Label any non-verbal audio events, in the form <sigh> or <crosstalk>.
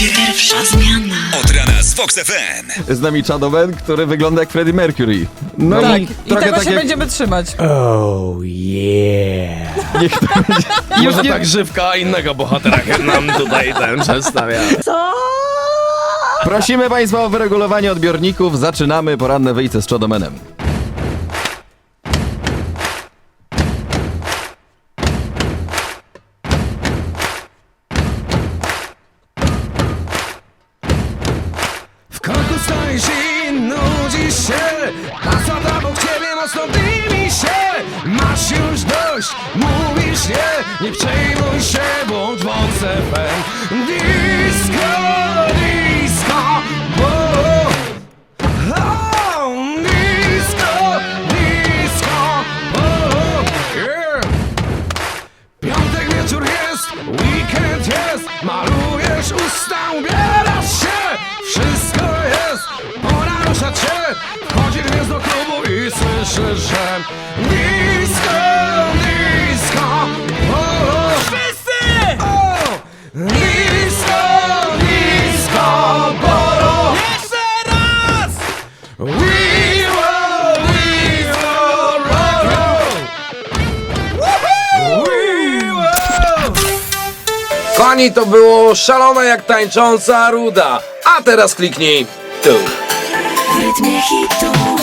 Pierwsza zmiana. Od rana z Fox FM. Z nami Chadoman, który wygląda jak Freddie Mercury. No Tak, i trochę tego tak się jak... będziemy trzymać. Oh yeah. Niech to będzie... <laughs> Może Już nie- tak żywka innego bohatera nam tutaj ten przedstawia. Prosimy Państwa o wyregulowanie odbiorników. Zaczynamy poranne wyjście z Chadomanem. Asfalt obok ciebie mocno dymi się Masz już dość, mówisz nie Nie przejmuj się, bądź Vox FM Disco, disco oh. Oh, disco, disco oh. yeah. Piątek wieczór jest, weekend jest Malujesz słyszysz, że disco oh, Wszyscy! Disco, disco polo Jeszcze raz! We will, we will rock Kochani, to było szalone jak tańcząca ruda. A teraz kliknij tu. W rytmie hitu.